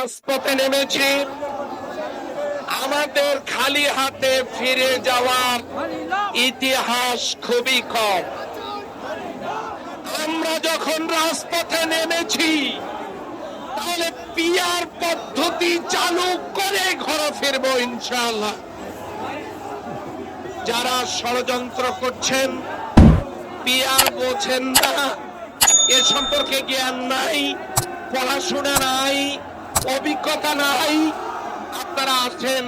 রাজপথে নেমেছি। আমাদের খালি হাতে ফিরে যাওয়ার ইতিহাস খুবই কম। আমরা যখন রাজপথে নেমেছি, তাহলে পিয়ার পদ্ধতি চালু করে ঘরে ফিরবো ইনশাআল্লাহ। যারা ষড়যন্ত্র করছেন, পিয়ার বোঝেন না, এ সম্পর্কে জ্ঞান নাই, পড়াশোনা নাই অভিজ্ঞতা নাই। আপনারা আসেন,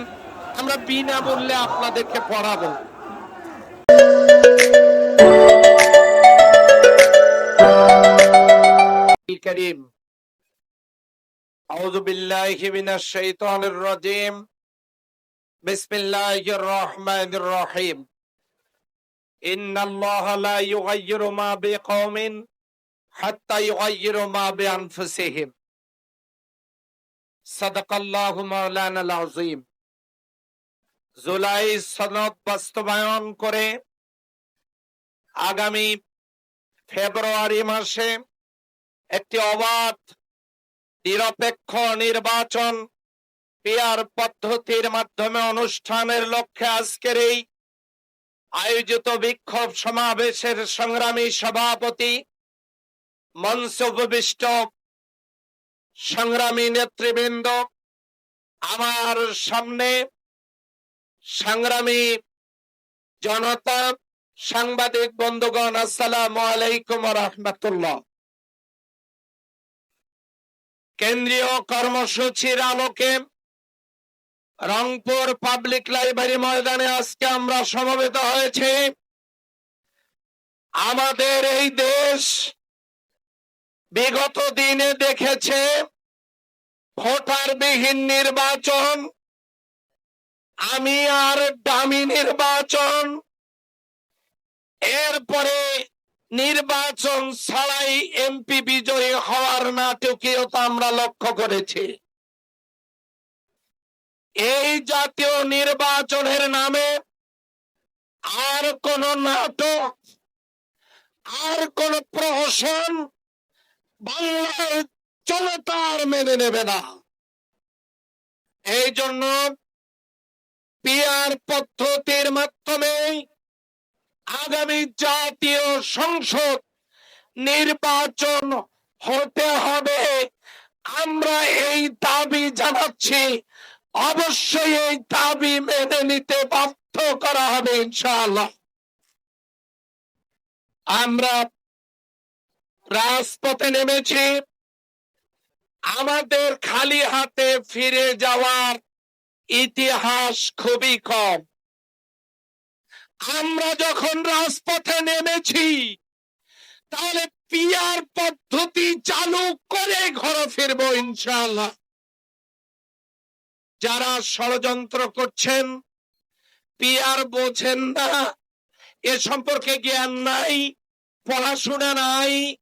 আমরা বিনা বললে আপনাদেরকে পড়াবো। করিম, আউযু বিল্লাহি মিনাশ শাইতানির রাজিম। বিসমিল্লাহির রহমানির রহিম। ইন্নাল্লাহা লা ইউগাইয়িরু মা বিকাওমিন হাত্তা ইউগাইয়িরু মা বিআনফুসিহিম। সাদাকাল্লাহিম জুলাই সনদ বাস্তবায়ন করে আগামী ফেব্রুয়ারি মাসে একটি অবাধ, নিরপেক্ষ নির্বাচন পিয়ার পদ্ধতির মাধ্যমে অনুষ্ঠানের লক্ষ্যে আজকের এই আয়োজিত বিক্ষোভ সমাবেশের সংগ্রামী সভাপতি মনসুবিষ্ট সংগ্রামী নেতৃবৃন্দ, আমার সামনে সংগ্রামী জনতা, সাংবাদিক বন্ধুগণ, আসসালামু আলাইকুম রহমতুল্লাহ। কেন্দ্রীয় কর্মসূচির আলোকে রংপুর পাবলিক লাইব্রেরি ময়দানে আজকে আমরা সমবেত হয়েছি। আমাদের এই দেশ বিগত দিনে দেখেছে ভোটার বিহীন নির্বাচন। আমি আর দামি নির্বাচন। এরপরে নির্বাচন ছাড়াই এমপি বিজয়ী হওয়ার নাটকীয়তা আমরা লক্ষ্য করেছি। এই জাতীয় নির্বাচনের নামে আর কোন নাটক, আর কোন প্রহসন বাংলার জনতার মেনে নেবে না। এই জন্য পিয়ার পদ্ধতির মাধ্যমে আগামী জাতীয় সংসদ নির্বাচন হতে হবে। আমরা এই দাবি জানাচ্ছি। অবশ্যই এই দাবি মেনে নিতে বাধ্য করা হবে ইনশাআল্লাহ। আমরা রাজপথে নেমেছি। আমাদের খালি হাতে ফিরে যাওয়ার ইতিহাস খুবই কম। আমরা যখন রাজপথে নেমেছি, তাহলে পিয়ার পদ্ধতি চালু করে ঘরে ফিরবো ইনশাআল্লাহ। যারা ষড়যন্ত্র করছেন, পিয়ার বোঝেন না, এ সম্পর্কে জ্ঞান নাই, পড়াশোনা নাই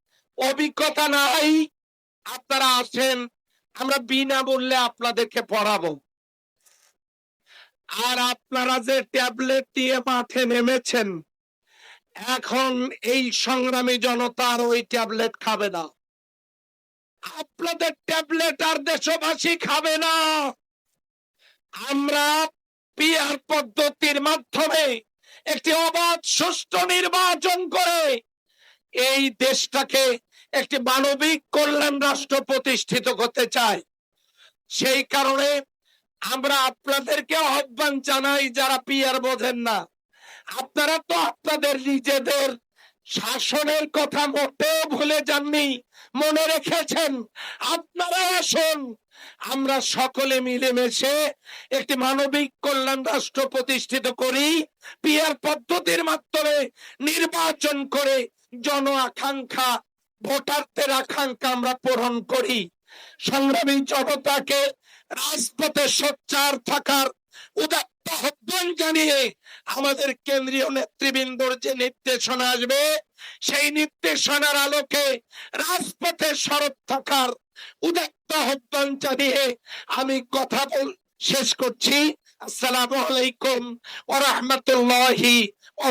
অভিজ্ঞতা নাই। আপনারা আছেন, আমরা বিনা মূল্যে আপনাদেরকে পড়াবো। আর আপনারা যে ট্যাবলেট দিয়ে মাঠে নেমেছেন, এখন এই সংগ্রামী জনতা আর ওই ট্যাবলেট খাবে না। আপনাদের ট্যাবলেট আর দেশবাসী খাবে না। আমরা পিয়ার পদ্ধতির মাধ্যমে একটি অবাধ, সুষ্ঠু নির্বাচন করে এই দেশটাকে একটি মানবিক কল্যাণ রাষ্ট্র প্রতিষ্ঠিত করতে চাই। সেই কারণে আমরা আপনাদেরকে আহ্বান জানাই, যারা পিয়ার বোঝেন না। আপনারা তো আপনাদের নিজেদের শাসনের কথা মোটেও ভুলে যাননি, মনে রেখেছেন। আপনারা আসুন, আমরা সকলে মিলেমিশে একটি মানবিক কল্যাণ রাষ্ট্র প্রতিষ্ঠিত করি, পিয়ার পদ্ধতির মাধ্যমে নির্বাচন করে জন আকাঙ্ক্ষা ভোটারদের আকাঙ্ক্ষা আমরা পূরণ করি। সংগ্রামী জনতাকে রাজপথে সোচ্চার থাকার উদাত্ত আহ্বান জানিয়ে আমাদের কেন্দ্রীয় নেতৃবৃন্দর যে নির্দেশনা আসবে, সেই নির্দেশনার আলোকে রাজপথে সরব থাকার উদাত্ত আহ্বান জানিয়ে আমি কথা বল, শেষ করছি। আসসালামু আলাইকুম ওয়া রাহমাতুল্লাহি ওয়া